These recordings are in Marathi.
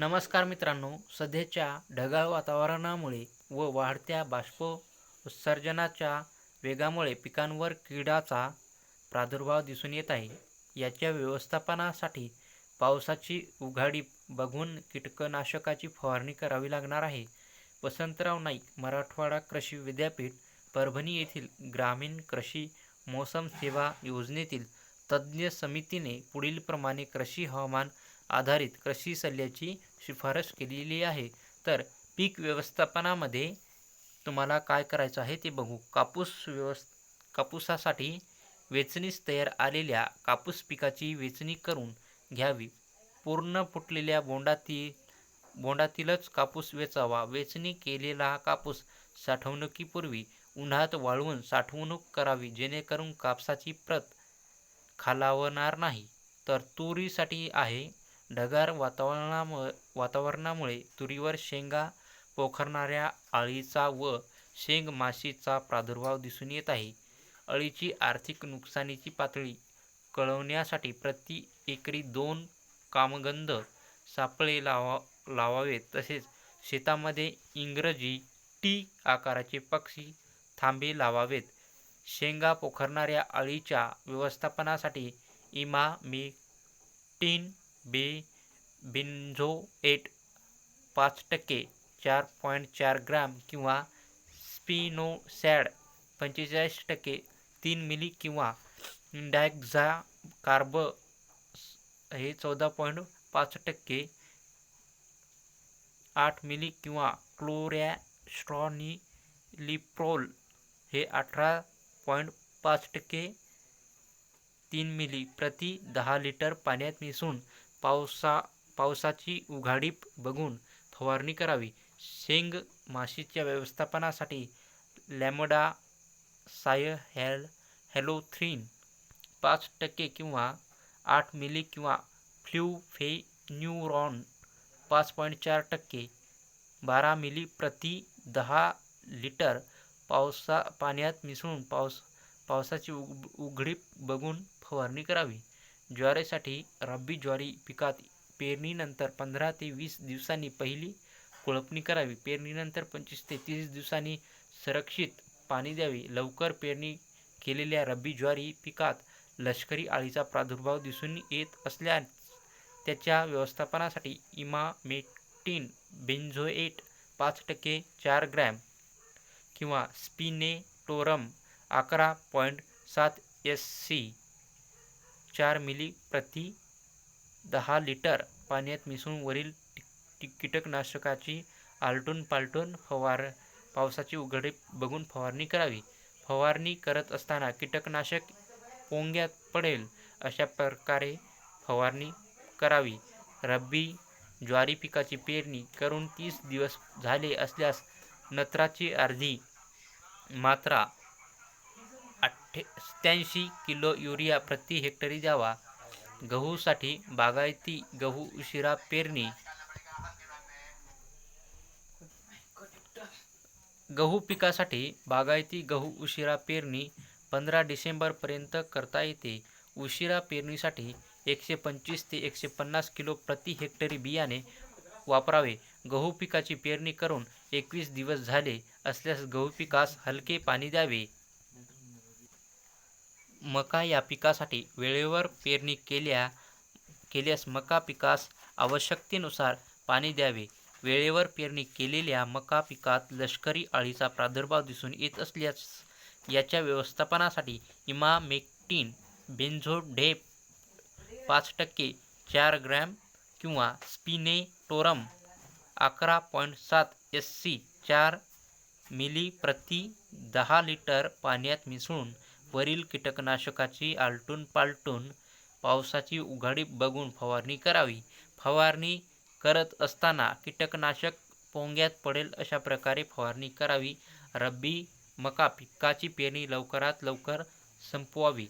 नमस्कार मित्रांनो सध्याच्या ढगाळ वातावरणामुळे व वाढत्या बाष्पोत्सर्जनाच्या वेगामुळे पिकांवर किडाचा प्रादुर्भाव दिसून येत आहे. याच्या व्यवस्थापनासाठी पावसाची उघाडी बघून कीटकनाशकाची फवारणी करावी लागणार आहे. वसंतराव नाईक मराठवाडा कृषी विद्यापीठ परभणी येथील ग्रामीण कृषी मोसम सेवा योजनेतील तज्ज्ञ समितीने पुढीलप्रमाणे कृषी हवामान आधारित कृषी सल्ल्याची शिफारस केलेली आहे. तर पीक व्यवस्थापनामध्ये तुम्हाला काय करायचं आहे ते बघू. कापूस व्यवस् कापूसासाठी वेचणीस तयार आलेल्या कापूस पिकाची वेचणी करून घ्यावी. पूर्ण फुटलेल्या बोंडातील बोंडातीलच कापूस वेचावा. वेचणी केलेला कापूस साठवणुकीपूर्वी उन्हात वाळवून साठवणूक करावी जेणेकरून कापसाची प्रत खालावणार नाही. तर तुरीसाठी आहे ढगाळ वातावरणामुळे वातावरणामुळे तुरीवर शेंगा पोखरणाऱ्या अळीचा व शेंग माशीचा प्रादुर्भाव दिसून येत आहे. अळीची आर्थिक नुकसानीची पातळी कळवण्यासाठी प्रति एकरी दोन कामगंध सापळे लावा लावावेत. तसेच शेतामध्ये इंग्रजी टी आकाराचे पक्षी थांबे लावावेत. शेंगा पोखरणाऱ्या अळीच्या व्यवस्थापनासाठी इमामेक्टिन बे बेन्झोएट पाच टक्के चार पॉईंट चार ग्राम किंवा स्पिनोसॅड पंचेचाळीस टक्के तीन मिली किंवा डायक्झा कार्ब हे चौदा पॉईंट पाच टक्के आठ मिली किंवा क्लोरॅस्ट्रॉनिलिप्रोल हे अठरा पॉईंट पाच टक्के तीन मिली प्रति दहा लिटर पाण्यात मिसळून पावसा पावसाची उघाडीप बघून फवारणी करावी. शेंग माशीच्या व्यवस्थापनासाठी लॅमडा साय हॅल हॅलोथ्रीन पाच टक्के किंवा आठ मिली किंवा फ्ल्यूफेन्युरॉन पाच पॉईंट चार टक्के बारा मिली प्रति दहा लिटर पावसा पाण्यात मिसळून पावस पावसाची उघ उघडीप बघून फवारणी करावी. ज्वारीसाठी रब्बी ज्वारी पिकात पेरणीनंतर पंधरा ते वीस दिवसांनी पहिली कुळपणी करावी. पेरणीनंतर पंचवीस ते तीस दिवसांनी संरक्षित पाणी द्यावे. लवकर पेरणी केलेल्या रब्बी ज्वारी पिकात लष्करी अळीचा प्रादुर्भाव दिसून येत असल्यास त्याच्या व्यवस्थापनासाठी इमामेटिन बेन्झोएट पाच टक्के चार ग्रॅम किंवा स्पिनेटोरम अकरा पॉईंट सात एस सी चार मिली प्रति दहा लिटर पाण्यात मिसळून वरील कीटकनाशकाची आलटून पालटून फवार पावसाची उघडे बघून फवारणी करावी. फवारणी करत असताना कीटकनाशक पोंग्यात पडेल अशा प्रकारे फवारणी करावी. रब्बी ज्वारी पिकाची पेरणी करून तीस दिवस झाले असल्यास नत्राची अर्धी मात्रा अठ्ठे सत्याऐंशी किलो युरिया प्रति हेक्टरी द्यावा. गहूसाठी बागायती गहू उशिरा पेरणी. गहू पिकासाठी बागायती गहू उशिरा पेरणी पंधरा डिसेंबरपर्यंत करता येते. उशिरा पेरणीसाठी एकशे पंचवीस ते एकशे पन्नास किलो प्रति हेक्टरी बियाणे वापरावे. गहू पिकाची पेरणी करून एकवीस दिवस झाले असल्यास गहू पिकास हलके पाणी द्यावे. मका या पिकासाठी वेळेवर पेरणी केल्या केल्यास मका पिकास आवश्यकतेनुसार पाणी द्यावे. वेळेवर पेरणी केलेल्या मका पिकात लष्करी अळीचा प्रादुर्भाव दिसून येत असल्यास याच्या व्यवस्थापनासाठी इमामेक्टिन बेन्झोडेप पाच टक्के चार ग्रॅम किंवा स्पिनेटोरम अकरा पॉईंट सात एस सी चार मिली प्रति दहा लिटर पाण्यात मिसळून वरील कीटकनाशकाची आलटून पालटून पावसाची उघाडी बघून फवारणी करावी. फवारणी करत असताना कीटकनाशक पोंग्यात पडेल अशा प्रकारे फवारणी करावी. रब्बी मका पिकाची पेरणी लवकरात लवकर संपवावी.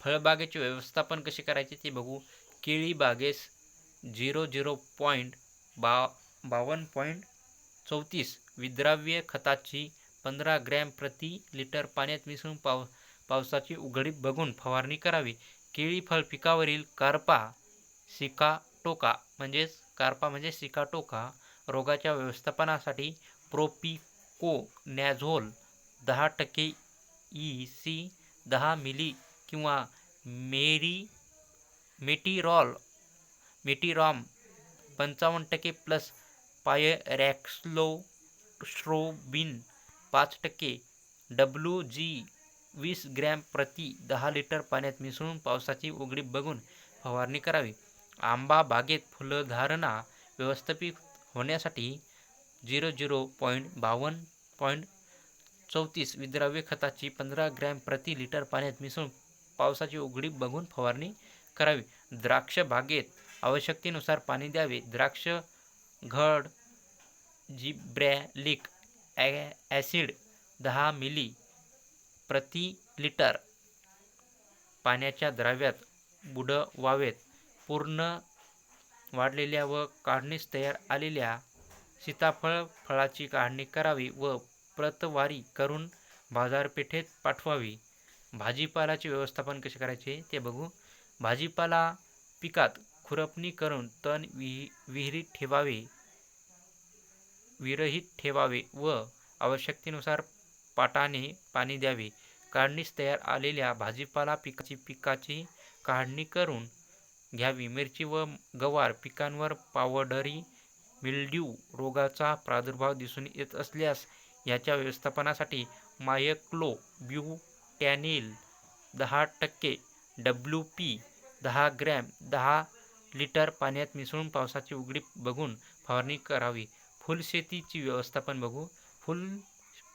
फळबागेचे व्यवस्थापन कसे करायचे ते बघू. केळी बागेस झिरो झिरो पॉईंट बा बावन्न पॉईंट चौतीस विद्राव्य खताची पंधरा ग्रॅम प्रति लिटर पाण्यात मिसळून पाव पावसाची उघडीप बघून फवारणी करावी. केळी फळ पिकावरील कारपा सिकाटोका म्हणजेच कारपा म्हणजे सिकाटोका रोगाच्या व्यवस्थापनासाठी प्रोपिकोनॅझोल दहा टक्के ई सी दहा मिली किंवा मेरी मेटिरॉल मेटिरॉम पंचावन्न टक्के प्लस पायरॅक्सलोस्ट्रोबिन पाच टक्के डब्ल्यू जी वीस ग्रॅम प्रति दहा लिटर पाण्यात मिसळून पावसाची उघडी बघून फवारणी करावी. आंबा बागेत फुलधारणा व्यवस्थापित होण्यासाठी झिरो झिरो पॉईंट बावन्न पॉईंट चौतीस विद्राव्य खताची पंधरा ग्रॅम प्रति लिटर पाण्यात मिसळून पावसाची उघडी बघून फवारणी करावी. द्राक्ष बागेत आवश्यकतेनुसार पाणी द्यावे. द्राक्ष घड जिब्रॅलिक ॲ ॲसिड दहा मिली प्रति लिटर पाण्याच्या द्राव्यात बुडवावेत पूर्ण वाढलेल्या व काढणीस तयार आलेल्या सीताफळ फळाची काढणी करावी व प्रतवारी करून बाजारपेठेत पाठवावी. भाजीपालाचे व्यवस्थापन कसे करायचे ते बघू. भाजीपाला पिकात खुरपणी करून तण विहि विहिरीत ठेवावे विरहित ठेवावे व आवश्यकतेनुसार पाटाने पाणी द्यावे. काढणीस तयार आलेल्या भाजीपाला पिकाची पिकाची काढणी करून घ्यावी. मिरची व गवार पिकांवर पावडरी मिल्ड्यू रोगाचा प्रादुर्भाव दिसून येत असल्यास याच्या व्यवस्थापनासाठी मायक्लो ब्युटॅनिल दहा टक्के डब्ल्यू पी दहा ग्रॅम दहा लिटर पाण्यात मिसळून पावसाची उघडी बघून फवारणी करावी. फुलशेतीची व्यवस्थापन बघू. फुल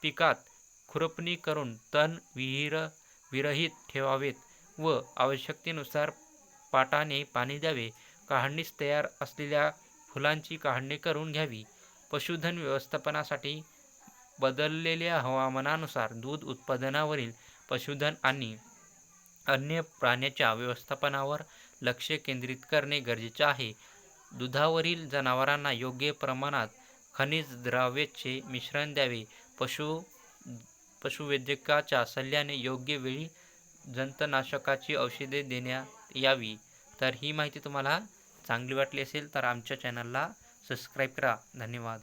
पिकात खुरपणी करून तण विहीर विरहित ठेवावेत व आवश्यकतेनुसार पाटाने पाणी द्यावे. काढणीस तयार असलेल्या फुलांची काढणी करून घ्यावी. पशुधन व्यवस्थापनासाठी बदललेल्या हवामानानुसार दूध उत्पादनावरील पशुधन आणि अन्य प्राण्याच्या व्यवस्थापनावर लक्ष केंद्रित करणे गरजेचे आहे. दुधावरील जनावरांना योग्य प्रमाणात खनिज द्रव्याचे मिश्रण द्यावे. पशु पशुवैद्यकाच्या सल्ल्याने योग्य वेळी जंतनाशकाची औषधे देण्यात यावी. तर ही माहिती तुम्हाला चांगली वाटली असेल तर आमच्या चॅनलला सबस्क्राईब करा. धन्यवाद.